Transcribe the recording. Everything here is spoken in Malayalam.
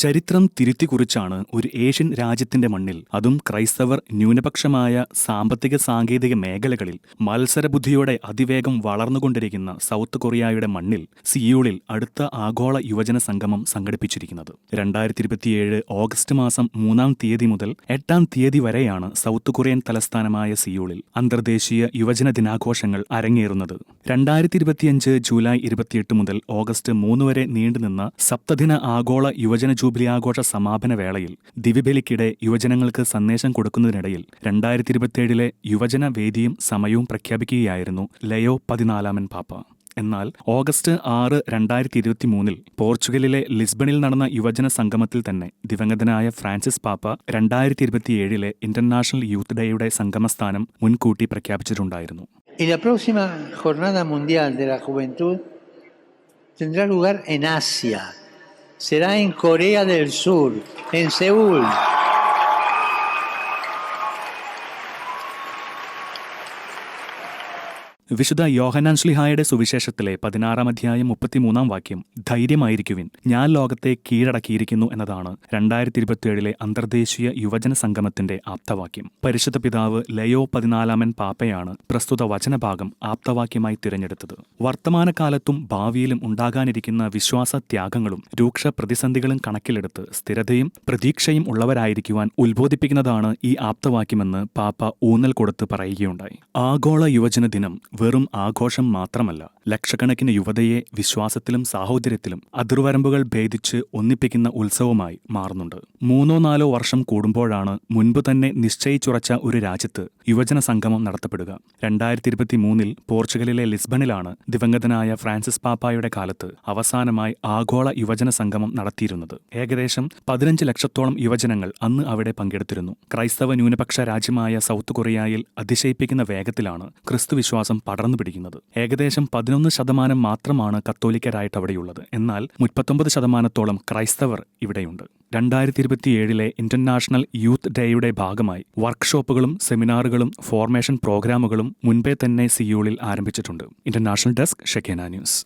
ചരിത്രം തിരുത്തിക്കുറിച്ചാണ് ഒരു ഏഷ്യൻ രാജ്യത്തിന്റെ മണ്ണിൽ അതും ക്രൈസ്തവർ ന്യൂനപക്ഷമായ സാമ്പത്തിക സാങ്കേതിക മേഖലകളിൽ മത്സരബുദ്ധിയോടെ അതിവേഗം വളർന്നുകൊണ്ടിരിക്കുന്ന സൗത്ത് കൊറിയയുടെ മണ്ണിൽ സിയൂളിൽ അടുത്ത ആഗോള യുവജന സംഗമം സംഘടിപ്പിച്ചിരിക്കുന്നത്. രണ്ടായിരത്തി ഇരുപത്തിയേഴ് ഓഗസ്റ്റ് മാസം മൂന്നാം തീയതി മുതൽ എട്ടാം തീയതി വരെയാണ് സൗത്ത് കൊറിയൻ തലസ്ഥാനമായ സിയൂളിൽ അന്തർദേശീയ യുവജന ദിനാഘോഷങ്ങൾ അരങ്ങേറുന്നത്. രണ്ടായിരത്തി ഇരുപത്തിയഞ്ച് ജൂലൈ ഇരുപത്തിയെട്ട് മുതൽ ഓഗസ്റ്റ് മൂന്ന് വരെ നീണ്ടുനിന്ന സപ്തദിന ആഗോള യുവജന ജൂബിലി ആഘോഷ സമാപന വേളയിൽ ദിവ്യബലിക്കിടെ യുവജനങ്ങൾക്ക് സന്ദേശം കൊടുക്കുന്നതിനിടയിൽ രണ്ടായിരത്തി ഇരുപത്തിയേഴിലെ യുവജന വേദിയും സമയവും പ്രഖ്യാപിക്കുകയായിരുന്നു ലയോ പതിനാലാമൻ പാപ്പ എന്നാൽ ഓഗസ്റ്റ് ആറ് രണ്ടായിരത്തി ഇരുപത്തി മൂന്നിൽ പോർച്ചുഗലിലെ ലിസ്ബണിൽ നടന്ന യുവജന സംഗമത്തിൽ തന്നെ ദിവംഗതനായ ഫ്രാൻസിസ് പാപ്പ രണ്ടായിരത്തി ഇരുപത്തിയേഴിലെ ഇന്റർനാഷണൽ യൂത്ത് ഡേയുടെ സംഗമസ്ഥാനം മുൻകൂട്ടി പ്രഖ്യാപിച്ചിട്ടുണ്ടായിരുന്നു próxima Jornada Mundial de la Juventud tendrá lugar en Asia. Será en Corea del Sur, en Seúl. വിശുദ്ധ യോഹനാൻ ശ്ലിഹായുടെ സുവിശേഷത്തിലെ പതിനാറാം അധ്യായം മുപ്പത്തിമൂന്നാം വാക്യം ധൈര്യമായിരിക്കുവിൻ. ഞാൻ ലോകത്തെ കീഴടക്കിയിരിക്കുന്നു എന്നതാണ് രണ്ടായിരത്തി ഇരുപത്തിയേഴിലെ അന്തർദേശീയ യുവജന സംഗമത്തിന്റെ ആപ്തവാക്യം. പരിശുദ്ധ പിതാവ് ലയോ പതിനാലാമൻ പാപ്പയാണ് പ്രസ്തുത വചനഭാഗം ആപ്തവാക്യമായി തിരഞ്ഞെടുത്തത്. വർത്തമാനകാലത്തും ഭാവിയിലും ഉണ്ടാകാനിരിക്കുന്ന വിശ്വാസ ത്യാഗങ്ങളും രൂക്ഷ പ്രതിസന്ധികളും കണക്കിലെടുത്ത് സ്ഥിരതയും പ്രതീക്ഷയും ഉള്ളവരായിരിക്കുവാൻ ഉത്ബോധിപ്പിക്കുന്നതാണ് ഈ ആപ്തവാക്യമെന്ന് പാപ്പ ഊന്നൽ കൊടുത്ത് പറയുകയുണ്ടായി. ആഗോള യുവജന ദിനം വെറും ആഘോഷം മാത്രമല്ല ലക്ഷക്കണക്കിന് യുവതയെ വിശ്വാസത്തിലും സാഹോദര്യത്തിലും അതിർവരമ്പുകൾ ഭേദിച്ച് ഒന്നിപ്പിക്കുന്ന ഉത്സവമായി മാറുന്നുണ്ട്. മൂന്നോ നാലോ വർഷം കൂടുമ്പോഴാണ് മുൻപ് തന്നെ നിശ്ചയിച്ചുറച്ച ഒരു രാജ്യത്ത് യുവജന സംഗമം നടത്തപ്പെടുക. രണ്ടായിരത്തി ഇരുപത്തി മൂന്നിൽ പോർച്ചുഗലിലെ ലിസ്ബണിലാണ് ദിവംഗതനായ ഫ്രാൻസിസ് പാപ്പായുടെ കാലത്ത് അവസാനമായി ആഗോള യുവജന സംഗമം നടത്തിയിരുന്നത്. ഏകദേശം പതിനഞ്ച് ലക്ഷത്തോളം യുവജനങ്ങൾ അന്ന് അവിടെ പങ്കെടുത്തിരുന്നു. ക്രൈസ്തവ ന്യൂനപക്ഷ രാജ്യമായ സൗത്ത് കൊറിയയിൽ അതിശയിപ്പിക്കുന്ന വേഗത്തിലാണ് ക്രിസ്തുവിശ്വാസം പടർന്നു പിടിക്കുന്നത്. ഏകദേശം പതിനൊന്ന് ശതമാനം മാത്രമാണ് കത്തോലിക്കരായിട്ട് അവിടെയുള്ളത്. എന്നാൽ മുപ്പത്തൊമ്പത് ശതമാനത്തോളം ക്രൈസ്തവർ ഇവിടെയുണ്ട്. രണ്ടായിരത്തി ഇരുപത്തിയേഴിലെ ഇന്റർനാഷണൽ യൂത്ത് ഡേയുടെ ഭാഗമായി വർക്ക്ഷോപ്പുകളും സെമിനാറുകളും ഫോർമേഷൻ പ്രോഗ്രാമുകളും മുൻപേ തന്നെ സിയൂളിൽ ആരംഭിച്ചിട്ടുണ്ട്. ഇന്റർനാഷണൽ ഡെസ്ക് ഷെക്കേന ന്യൂസ്.